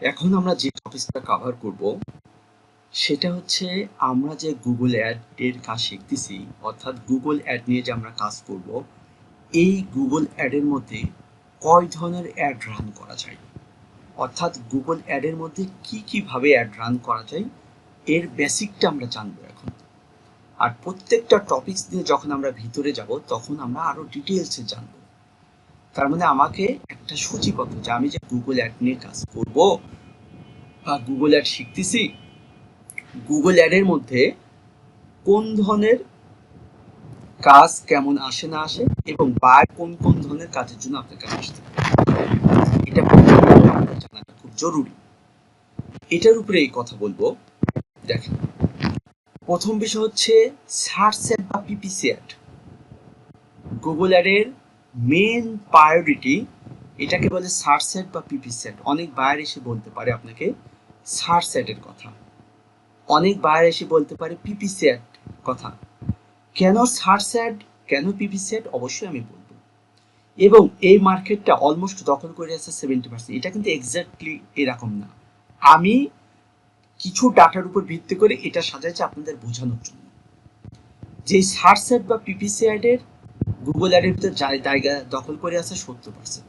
এখন আমরা যে টপিকটা কভার করব, সেটা হচ্ছে আমরা যে গুগল অ্যাড এর কাজ শিখতেছি, অর্থাৎ গুগল অ্যাড নিয়ে যে আমরা কাজ করব, এই গুগল অ্যাডের মধ্যে কয় ধরনের অ্যাড রান করা যায়? অর্থাৎ গুগল অ্যাডের মধ্যে কি কীভাবে অ্যাড রান করা যায়? এর বেসিকটা আমরা জানব এখন। আর প্রত্যেকটা টপিকস নিয়ে যখন আমরা ভিতরে যাব, তখন আমরা আরও ডিটেলসে জানব। তার মানে আমাকে একটা সূচিপত্র, যে আমি যে গুগল অ্যাড নিয়ে কাজ করব বা গুগল অ্যাড শিখতেছি গুগল অ্যাডের মধ্যে কোন ধরনের কাজ কেমন আসে না আসে এবং বা কোন কোন ধরনের কাজের জন্য আপনার কাছে আসতে এটা জানাটা খুব জরুরি। এটার উপরে এই কথা বলব। দেখেন, প্রথম বিষয় হচ্ছে সার্চ অ্যাড বা পিপিসি অ্যাড গুগল অ্যাডের মেন প্রায়োরিটি এটাকে বলে সার্চ অ্যাড বা পিপি অ্যাড অনেক বায়ার এসে বলতে পারে আপনাকে সার্চ অ্যাডের কথা। অনেক বায়ার এসে বলতে পারে পিপিসি অ্যাড কথা। কেন সার্চ অ্যাড কেন পিপি অ্যাড অবশ্যই আমি বলব। এবং এই মার্কেটটা অলমোস্ট দখল করে আছে সেভেন্টি পার্সেন্ট এটা কিন্তু এক্স্যাক্টলি এরকম না। আমি কিছু ডাটার উপর ভিত্তি করে এটা সাজাইছে আপনাদের বোঝানোর জন্য। যে সার্চ অ্যাড বা পিপিসি অ্যাডের গুগল অ্যাডের ভিতর জায়গা দখল করে আছে সত্তর পার্সেন্ট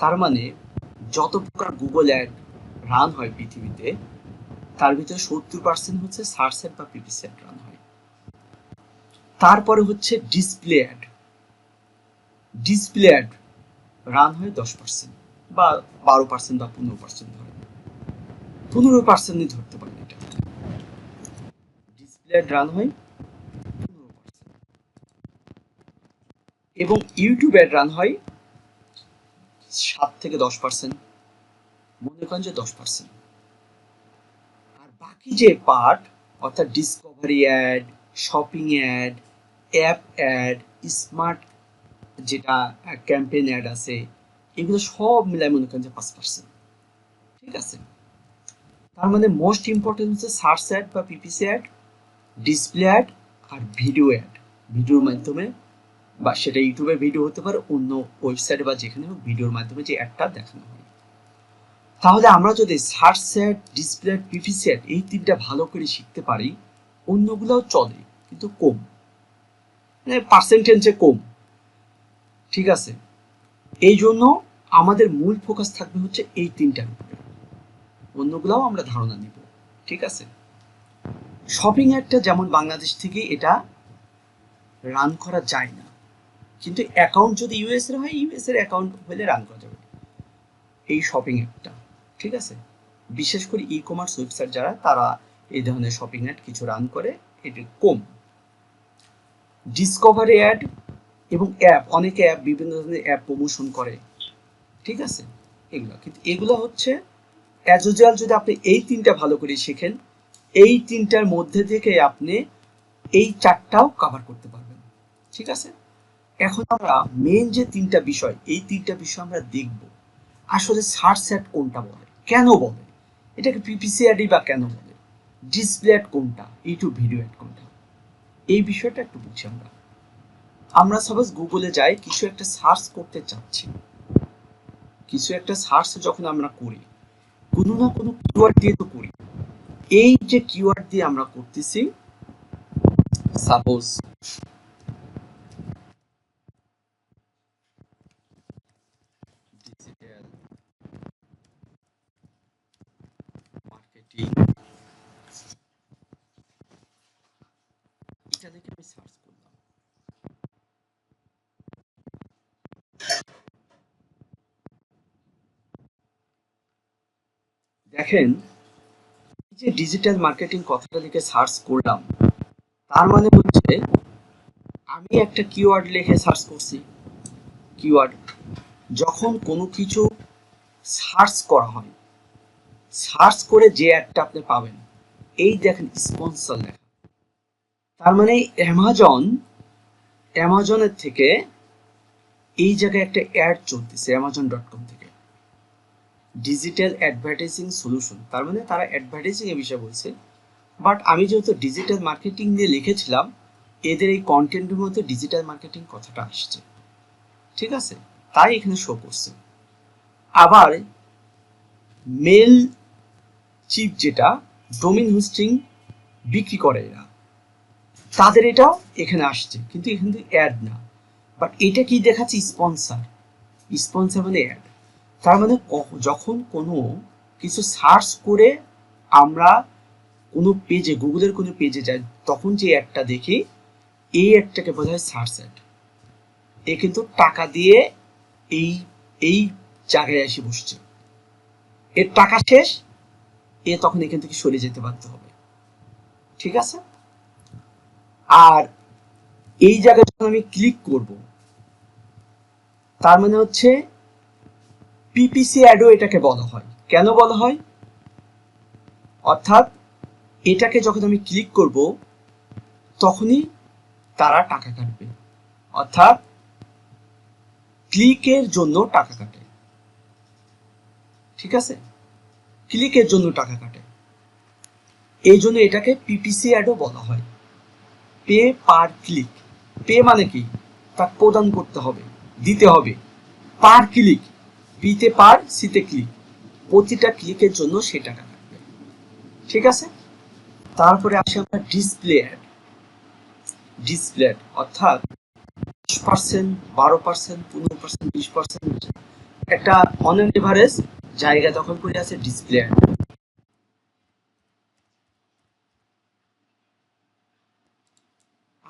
তার মানে যত প্রকার গুগল অ্যাড রান হয় পৃথিবীতে, তার ভিতরে সত্তর পার্সেন্ট হচ্ছে সার্চ অ্যাড বা পিপিসি অ্যাড রান হয়। তারপরে হচ্ছে display ad display ad run হয় দশ পার্সেন্ট বা বারো পার্সেন্ট বা পনেরো পার্সেন্ট ধরে পনেরো পার্সেন্টই ধরতে পারেন এটা। ডিসপ্লে অ্যাড রান হয় পনেরো পার্সেন্ট এবং ইউটিউব অ্যাড রান হয় সাত থেকে দশ পার্সেন্ট মনে করেন যে দশ পার্সেন্ট আর বাকি যে পার্ট অর্থাৎ discovery ad shopping ad app ad smart যেটা ক্যাম্পেইন অ্যাড আছে, এগুলো সব মিলায় মনে করেন যে পাঁচ পার্সেন্ট ঠিক আছে? তার মানে মোস্ট ইম্পর্টেন্ট হচ্ছে সার্চ অ্যাড বা পিপিসি অ্যাড ডিসপ্লে অ্যাড আর ভিডিও অ্যাড ভিডিওর মাধ্যমে বা সেটা ইউটিউবে ভিডিও হতে পারে, অন্য ওয়েবসাইটে বা যেখানে হোক ভিডিওর মাধ্যমে যে অ্যাডটা দেখানো হয়। তাহলে আমরা যদি search ad display PPC ad এই তিনটা ভালো করে শিখতে পারি, অন্যগুলোও চলে, কিন্তু কম। মানে পার্সেন্টেজে কম। ঠিক আছে? এই জন্য আমাদের মূল ফোকাস থাকবে হচ্ছে এই তিনটার উপরে। অন্যগুলোও আমরা ধারণা নিব। ঠিক আছে? শপিং অ্যাডটা যেমন বাংলাদেশ থেকে এটা রান করা যায় না। কিন্তু অ্যাকাউন্ট যদি ইউএস এর হয় ইউএস এর অ্যাকাউন্ট হলে রান করা যাবে। এই শপিং অ্যাপটা ঠিক আছে? বিশেষ করে ই কমার্স ওয়েবসাইট যারা, তারা এই ধরনের শপিং অ্যাড কিছু রান করে, এটি কম। ডিসকভারি অ্যাড এবং অ্যাপ অনেকে অ্যাপ বিভিন্ন ধরনের অ্যাপ প্রমোশন করে, ঠিক আছে? এগুলো, কিন্তু এগুলো হচ্ছে অ্যাজ যদি আপনি এই তিনটা ভালো করে শেখেন, এই তিনটার মধ্যে থেকে আপনি এই চারটাও কভার করতে পারবেন, ঠিক আছে? এখন আমরা মেন যে তিনটা বিষয়, এই তিনটা বিষয় আমরা দেখব। আসলে সার্চ অ্যাড কোনটা বলে? কেন বলে? এটাকে পিপিসিআরডি বা কেন বলে? ডিসপ্লে অ্যাড কোনটা? ইউটিউব ভিডিও অ্যাড কোনটা? এই বিষয়টা একটু বুঝি আমরা। আমরা সাপোজ গুগলে যাই, কিছু একটা সার্চ করতে চাচ্ছি। কিছু একটা সার্চ যখন আমরা করি, কোনো না কোনো কিওয়ার্ড দিয়ে তো করি। এই যে কিওয়ার্ড দিয়ে আমরা করতেছি সাপোজ ডিজিটাল মার্কেটিং এটা দেখে আমি সার্চ করলাম দেখেন যে ডিজিটাল মার্কেটিং কথাটা লিখে সার্চ করলাম তার মানে হচ্ছে আমি একটা কিওয়ার্ড লিখে সার্চ করছি। কিওয়ার্ড যখন কোনো কিছু সার্চ করা হয় সার্চ করে যে অ্যাডটা আপনি পাবেন, এই দেখেন স্পন্সর লেখা। তার মানে অ্যামাজন, অ্যামাজনের থেকে এই জায়গায় একটা অ্যাড চলতেছে অ্যামাজন ডট কম থেকে। ডিজিটাল অ্যাডভার্টাইজিং সলিউশন তার মানে তারা অ্যাডভার্টাইজিং এর বিষয়ে বলছে। বাট আমি যেহেতু ডিজিটাল মার্কেটিং নিয়ে লিখেছিলাম, এদের এই কন্টেন্টের মধ্যে ডিজিটাল মার্কেটিং কথাটা আসছে। ঠিক আছে? তাই এখানে শো করছে। আবার মেল চিপ যেটা ডোমিন হোস্টিং বিক্রি করে এরা। তাদের এটাও এখানে আসছে, কিন্তু এখানে অ্যাড না। বাট এটা কি দেখাচ্ছে? স্পন্সার স্পন্সার মানে অ্যাড তার মানে যখন কোনো কিছু সার্চ করে আমরা কোনো পেজে গুগলের কোনো পেজে যাই, তখন যে অ্যাডটা দেখি, এই অ্যাডটাকে বলা হয় সার্চ অ্যাড এ কিন্তু টাকা দিয়ে এই এই জায়গায় এসে বসছে। এর টাকা শেষ এ তখন এখান থেকে সরে যেতে বাধ্য হবে। ঠিক আছে? আর এই জায়গায় যখন আমি ক্লিক করব, তার মানে হচ্ছে পিপিসি অ্যাডও এটাকে বলা হয়। কেন বলা হয়? অর্থাৎ এটাকে যখন আমি ক্লিক করব, তখনই তারা টাকা কাটবে। অর্থাৎ ক্লিকের জন্য টাকা কাটে। ঠিক আছে? ক্লিকের জন্য টাকা কাটে। এই জন্য এটাকে পিপিসি অ্যাডও বলা হয়। পে পার ক্লিক পে মানে কি? তা প্রদান করতে হবে, দিতে হবে। পার ক্লিক পিতে পার সিতে ক্লিক প্রতিটা ক্লিকের জন্য সে টাকা কাটবে। ঠিক আছে? তারপরে আসে আমরা ডিসপ্লে অ্যাড ডিসপ্লে অ্যাড অর্থাৎ পার্সেন্ট বারো পার্সেন্ট পনেরো পার্সেন্ট বিশ পার্সেন্ট একটা অন এভারেজ জায়গা দখল করে আছে ডিসপ্লে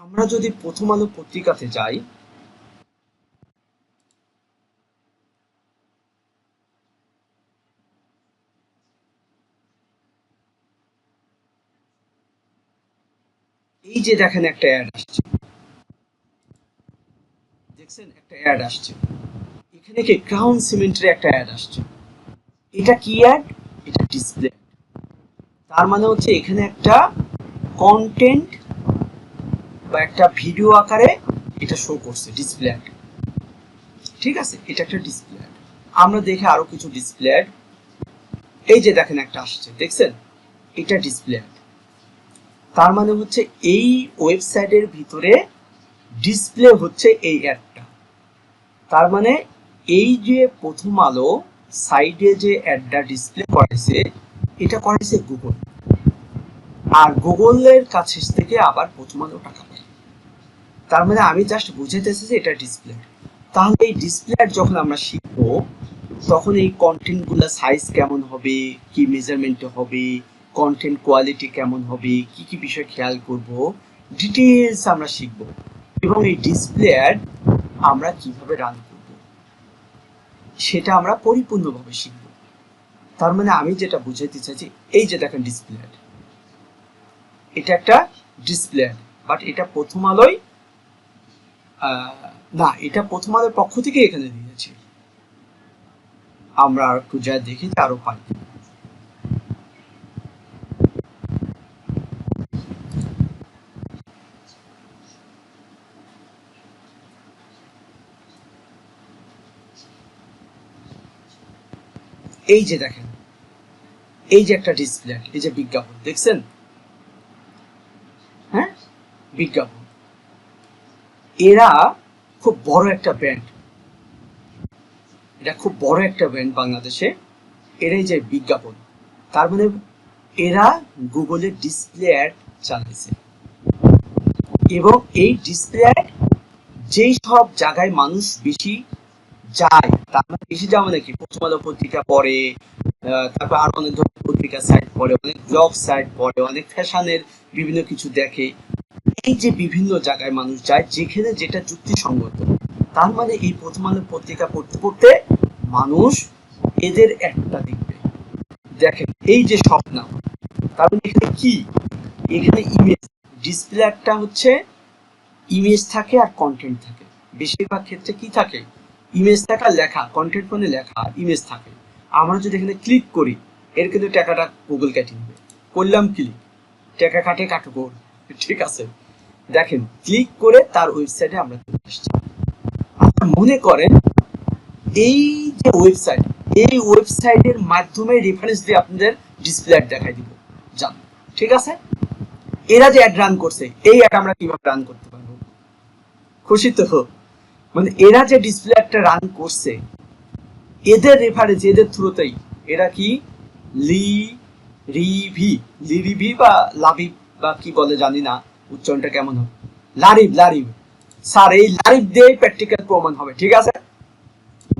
আমরা যদি প্রথম আলো পত্রিকাতে যাই, এই যে দেখেন একটা অ্যাড আসছে। দেখছেন? একটা অ্যাড আসছে। এখানে কি ক্রাউন সিমেন্টের একটা অ্যাড আসছে। এটা কি অ্যাড এটা ডিসপ্লে তার মানে হচ্ছে এখানে একটা কন্টেন্ট বা একটা ভিডিও আকারে এটা শো করছে ডিসপ্লে অ্যাড ঠিক আছে? এটা একটা ডিসপ্লে অ্যাড আমরা দেখে আরও কিছু ডিসপ্লে অ্যাড এই যে দেখেন একটা আসছে, দেখছেন? এটা ডিসপ্লে অ্যাড তার মানে হচ্ছে এই ওয়েবসাইটের ভিতরে ডিসপ্লে হচ্ছে এই অ্যাডটা তার মানে এই যে প্রথম আলো সাইডে যে অ্যাডটা ডিসপ্লে করেছে, এটা করেছে গুগল। আর গুগলের কাছে থেকে আবার প্রথম টাকা তার মানে আমি জাস্ট বুঝাইতেছি যে এটা ডিসপ্লে। তাহলে এই ডিসপ্লে যখন আমরা শিখব, তখন এই কন্টেন্টগুলো সাইজ কেমন হবে, কি মেজারমেন্টে হবে কন্টেন্ট কোয়ালিটি কেমন হবে, কি কি বিষয় খেয়াল করব ডিটেলস আমরা শিখব। এবং এই ডিসপ্লে আমরা কীভাবে রান করব? সেটা আমরা পরিপূর্ণভাবে শিখব। তার মানে আমি যেটা বুঝাইতে চাইছি এই যে দেখেন ডিসপ্লে অ্যাড এটা একটা ডিসপ্লে অ্যাড বাট এটা প্রথম আলোয় না, এটা প্রথম আলোর পক্ষ থেকে এখানে দিয়েছে আমরা আর একটু যা দেখি আরও পাই। এই যে দেখেন, এই যে একটা ডিসপ্লে এই যে বিজ্ঞাপন, দেখছেন? হ্যাঁ? বিজ্ঞাপন। এরা খুব বড় একটা ব্র্যান্ড এটা খুব বড় একটা ব্র্যান্ড বাংলাদেশে। এরাই যে বিজ্ঞাপন। তার মানে এরা গুগলে ডিসপ্লে অ্যাড চালাইছে। এবং এই ডিসপ্লে অ্যাড যেই সব জায়গায় মানুষ বেশি যায় তার বেশি যাওয়া মানে কি প্রথম আলো পত্রিকা পড়ে তারপর আরও অনেক ধরনের পত্রিকা সাইট পড়ে, অনেক ব্লগ সাইট পড়ে, অনেক ফ্যাশনের বিভিন্ন কিছু দেখে। এই যে বিভিন্ন জায়গায় মানুষ যায়, যেখানে যেটা যুক্তিসঙ্গত, তার মানে এই প্রথম আলো পত্রিকা পড়তে পড়তে মানুষ এদের একটা দেখবে। দেখেন, এই যে স্বপ্ন, তার মানে এখানে কি? এখানে ইমেজ ডিসপ্লে একটা হচ্ছে ইমেজ থাকে আর কন্টেন্ট থাকে। বেশিরভাগ ক্ষেত্রে কি থাকে? ইমেজ থাকা লেখা কন্টেন্ট মানে লেখা ইমেজ থাকে। আমরা যদি এখানে ক্লিক করি, এর কিন্তু টাকাটা গুগল কেটে নেবে। করলাম ক্লিক টাকা কাটে কাটুকোর ঠিক আছে। দেখেন ক্লিক করে তার ওয়েবসাইটে আমরা চলে এসেছি। আপনারা মনে করেন, এই যে ওয়েবসাইট এই ওয়েবসাইটের মাধ্যমে রেফারেন্স দিয়ে আপনাদের ডিসপ্লে অ্যাড দেখাই দিব। যান। ঠিক আছে? এরা যে অ্যাড রান করছে, এই অ্যাড আমরা কীভাবে রান করতে পারব? খুশি তো? মানে এরা যে ডিসপ্লে একটা রান করছে, এদের রেফারেন্স এদের থ্রুতেই এরা কি? লি রিভি লিরিভি বা লাভিব বা কি বলে জানি না, উচ্চারণটা কেমন হবে? লারিব লারিব স্যার, এই লারিব দিয়ে প্র্যাকটিক্যাল প্রমাণ হবে, ঠিক আছে?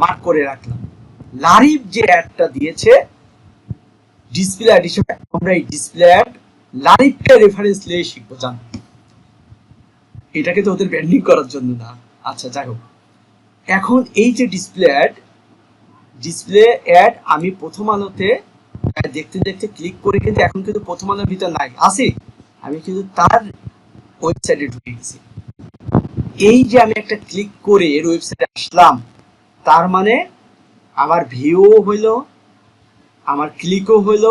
মার্ক করে রাখলাম। লারিভ যে অ্যাডটা দিয়েছে ডিসপ্লে অ্যাড হিসেবে আমরা এই ডিসপ্লে অ্যাড লারিবকে রেফারেন্স নিয়ে শিখব, জান। এটাকে তো ওদের ব্যান্ডিং করার জন্য না। আচ্ছা যাই হোক। এখন এই যে ডিসপ্লে অ্যাড ডিসপ্লে অ্যাড আমি প্রথম আলোতে দেখতে দেখতে ক্লিক করে কিন্তু এখন কিন্তু প্রথম আলোর ভিতর নাই। আসি আমি কিন্তু তার ওয়েবসাইটে ঢুকে গেছি। এই যে আমি একটা ক্লিক করে এর ওয়েবসাইটে আসলাম, তার মানে আমার ভিউও হইল, আমার ক্লিকও হইল,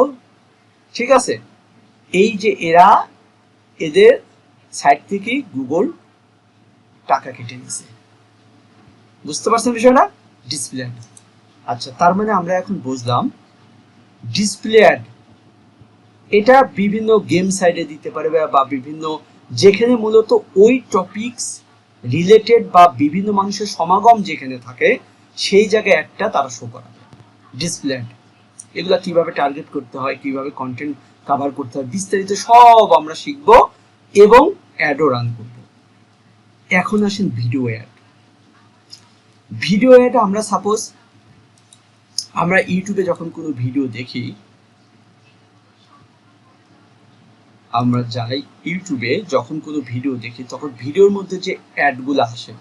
ঠিক আছে? এই যে এরা এদের সাইট থেকে গুগল টাকা কেটে নিছে। বুঝতে পারছেন বিষয়টা? ডিসপ্লে অ্যাড আচ্ছা তার মানে আমরা এখন বুঝলাম ডিসপ্লে অ্যাড এটা বিভিন্ন গেম সাইডে দিতে পারবে বা বিভিন্ন, যেখানে মূলত ওই টপিকস রিলেটেড বা বিভিন্ন মানুষের সমাগম যেখানে থাকে, সেই জায়গায় একটা তারা শো করাবে ডিসপ্লে অ্যাড এগুলো কীভাবে টার্গেট করতে হয়, কীভাবে কন্টেন্ট কভার করতে হয়, বিস্তারিত সব আমরা শিখব এবং অ্যাডও রান করব। এখন আসেন ভিডিও অ্যাড ভিডিও অ্যাড আমরা সাপোজ আমরা ইউটিউবে যখন কোনো ভিডিও দেখি, আমরা যাই ইউটিউবে যখন কোনো ভিডিও দেখি, তখন ভিডিওর মধ্যে যে অ্যাডগুলো আসে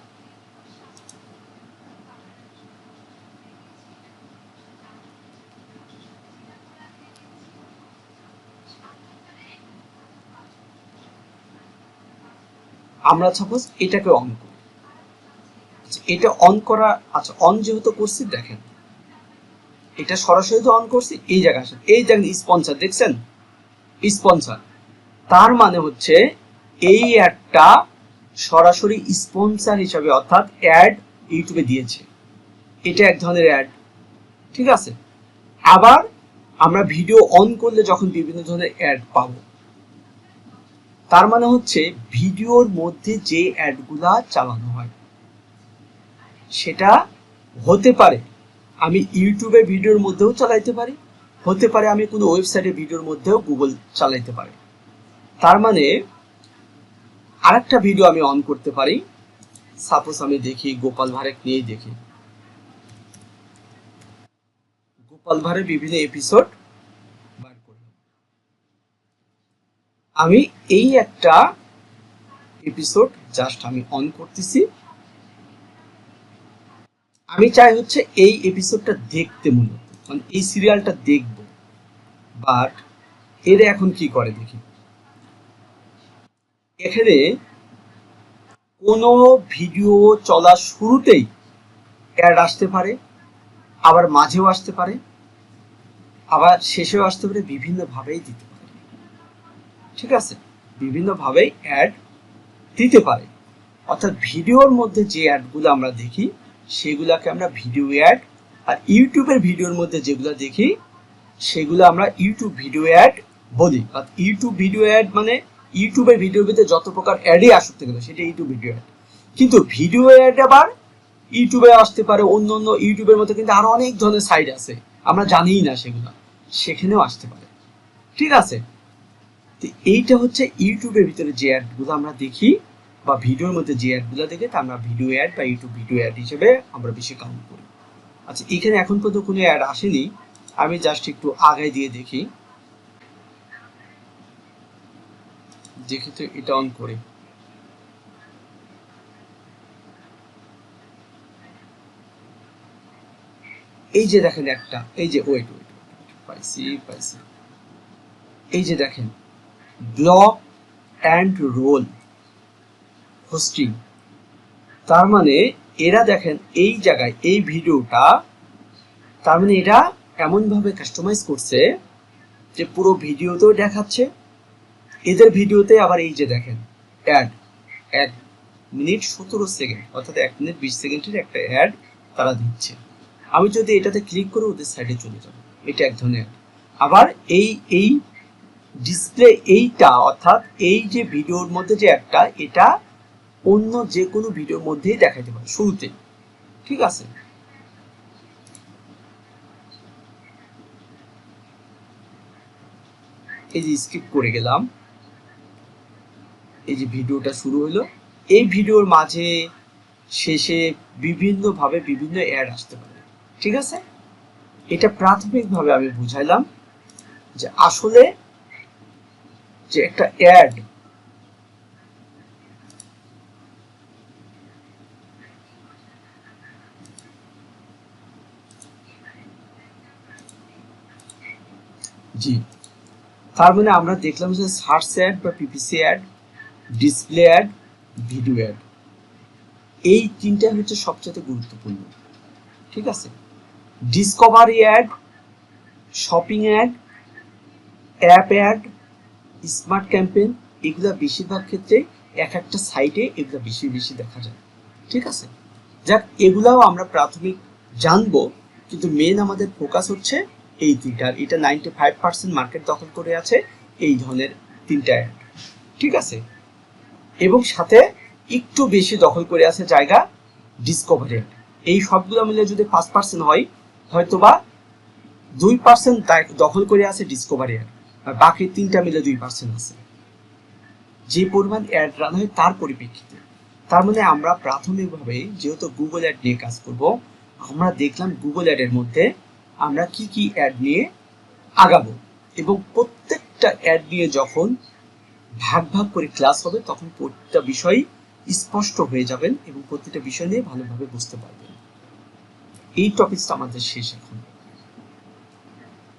আমরা সাপোজ এটাকে অন করি। আচ্ছা এটা অন করা আচ্ছা অন যেহেতু করছি, দেখেন। এটা সরাসরি তো অন করছি, এই জায়গা আসেন। এই দেখেন স্পন্সর দেখছেন? স্পন্সর তার মানে হচ্ছে এই অ্যাডটা সরাসরি স্পন্সর হিসাবে, অর্থাৎ অ্যাড ইউটিউবে দিয়েছে। এটা এক ধরনের অ্যাড। ঠিক আছে? আবার আমরা ভিডিও অন করলে যখন বিভিন্ন ধরনের অ্যাড পাবো তার মানে হচ্ছে ভিডিওর মধ্যে যে অ্যাডগুলা চালানো হয়, সেটা হতে পারে আমি ইউটিউবে ভিডিওর মধ্যেও চালাইতে পারি, হতে পারে আমি কোনো ওয়েবসাইটে ভিডিওর মধ্যেও গুগল চালাইতে পারি। তার মানে আরেকটা ভিডিও আমি অন করতে পারি। সাপোজ আমি দেখি গোপাল ভাড়েক নিয়েই দেখি। গোপাল ভাড়ের বিভিন্ন এপিসোড বার করলাম আমি এই একটা এপিসোড জাস্ট আমি অন করতেছি। আমি চাই হচ্ছে এই এপিসোডটা দেখতে মূলত মানে এই সিরিয়ালটা দেখব। বাট এর এখন কি করে দেখি? এখানে কোনো ভিডিও চলা শুরুতেই অ্যাড আসতে পারে, আবার মাঝেও আসতে পারে, আবার শেষেও আসতে পারে, বিভিন্নভাবেই দিতে পারে। ঠিক আছে? বিভিন্নভাবেই অ্যাড দিতে পারে। অর্থাৎ ভিডিওর মধ্যে যে অ্যাডগুলো আমরা দেখি, সেগুলোকে আমরা ভিডিও অ্যাড আর ইউটিউবের ভিডিওর মধ্যে যেগুলো দেখি, সেগুলো আমরা ইউটিউব ভিডিও অ্যাড বলি। অর্থাৎ ইউটিউব ভিডিও অ্যাড মানে ইউটিউবের ভিডিওর ভিতরে যত প্রকার অ্যাডই আসুক থেকে সেটা ইউটিউব ভিডিও অ্যাড কিন্তু ভিডিও অ্যাড আবার ইউটিউবে আসতে পারে, অন্য অন্য ইউটিউবের মধ্যে কিন্তু আরও অনেক ধরনের সাইট আছে। আমরা জানিই না সেগুলো। সেখানেও আসতে পারে। ঠিক আছে? তো এইটা হচ্ছে ইউটিউবের ভিতরে যে অ্যাডগুলো আমরা দেখি বা ভিডিওর মধ্যে যে অ্যাডগুলো দেখে তা আমরা ভিডিও অ্যাড বা ইউটিউব ভিডিও অ্যাড হিসেবে আমরা বেশি কাউন্ট করি আচ্ছা এখানে এখন পর্যন্ত কোনো অ্যাড আসেনি আমি জাস্ট একটু আগায় দিয়ে দেখি দেখি তো এটা অন করে এই যে দেখেন একটা এই যে ওয়েট ওয়েট পাইছি পাইছি এই যে দেখেন ব্লক অ্যান্ড রোল হোস্টিং। তার মানে এরা দেখেন এই জায়গায়, এই ভিডিওটা, তার মানে এরা এমনভাবে কাস্টমাইজ করছে যে পুরো ভিডিওতেও দেখাচ্ছে। এদের ভিডিওতে আবার এই যে দেখেন অ্যাড এক মিনিট সতেরো সেকেন্ড, অর্থাৎ এক মিনিট বিশ সেকেন্ডের একটা অ্যাড তারা দিচ্ছে। আমি যদি এটাতে ক্লিক করে, ওদের সাইডে চলে যাব। এটা এক ধরনের। আবার এই এই ডিসপ্লে এইটা, অর্থাৎ এই যে ভিডিওর মধ্যে যে একটা, এটা অন্য যে কোনো ভিডিওর মধ্যেই দেখাতে পারে শুরুতে ঠিক আছে? এই যে স্কিপ করে গেলাম। এই যে ভিডিওটা শুরু হলো এই ভিডিওর মাঝে শেষে বিভিন্নভাবে বিভিন্ন অ্যাড আসতে পারে। ঠিক আছে? এটা প্রাথমিকভাবে আমি বুঝাইলাম যে আসলে যে একটা অ্যাড জি। তার মানে আমরা দেখলাম যে সার্চ অ্যাড বা PPC ad display ad video ad এই তিনটা হচ্ছে সবচেয়ে গুরুত্বপূর্ণ। ঠিক আছে? Discovery ad shopping ad app ad smart campaign, এগুলা বেশিরভাগ ক্ষেত্রে এক একটা সাইটে এগুলা বেশি বেশি দেখা যায়। ঠিক আছে? যাক, এগুলাও আমরা প্রাথমিক জানব, কিন্তু মেন আমাদের ফোকাস হচ্ছে এই তিনটার এটা নাইনটি ফাইভ পার্সেন্ট মার্কেট দখল করে আছে এই ধরনের তিনটা অ্যাড ঠিক আছে? এবং সাথে একটু বেশি দখল করে আছে জায়গা ডিসকভারি এই সবগুলো মিলে যদি পাঁচ পার্সেন্ট হয়, হয়তোবা দুই পার্সেন্ট দখল করে আছে ডিসকভারি অ্যাড আর বাকি তিনটা মিলে দুই পার্সেন্ট আছে। যে পরিমাণ অ্যাড রান হয় তার পরিপ্রেক্ষিতে। তার মানে আমরা প্রাথমিকভাবে যেহেতু গুগল অ্যাড নিয়ে কাজ করব, আমরা দেখলাম গুগল অ্যাডের মধ্যে আমরা কি কি অ্যাড নিয়ে আগাবো এবং প্রত্যেকটা অ্যাড নিয়ে যখন ভাগ ভাগ করে ক্লাস হবে তখন প্রতিটা বিষয় স্পষ্ট হয়ে যাবেন এবং প্রতিটা বিষয় নিয়ে ভালোভাবে বুঝতে পারবেন। এই টপিকটা আমাদের শেষ এখন।